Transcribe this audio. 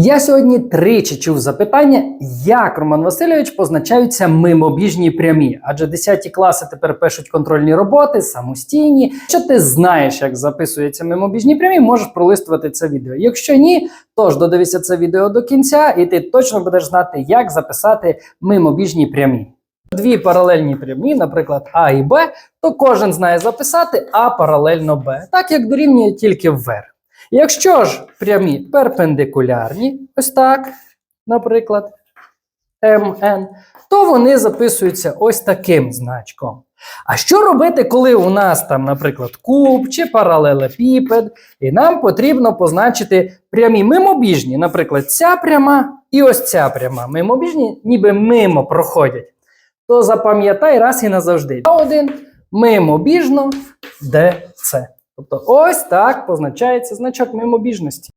Я сьогодні тричі чув запитання, як Роман Васильович позначаються мимобіжні прямі, адже 10 класи тепер пишуть контрольні роботи самостійні. Якщо ти знаєш, як записуються мимобіжні прямі, можеш пролистувати це відео. Якщо ні, то ж додивися це відео до кінця, і ти точно будеш знати, як записати мимобіжні прямі. Дві паралельні прямі, наприклад, А і Б, то кожен знає записати А паралельно Б, так як дорівнює тільки вверх. Якщо ж прямі перпендикулярні, ось так, наприклад, МН, то вони записуються ось таким значком. А що робити, коли у нас там, наприклад, куб чи паралелепіпед, і нам потрібно позначити прямі мимобіжні, наприклад, ця пряма і ось ця пряма. Мимобіжні ніби мимо проходять. То запам'ятай раз і назавжди. А1 мимобіжно ДЦ. Тобто ось так позначається значок мимобіжності.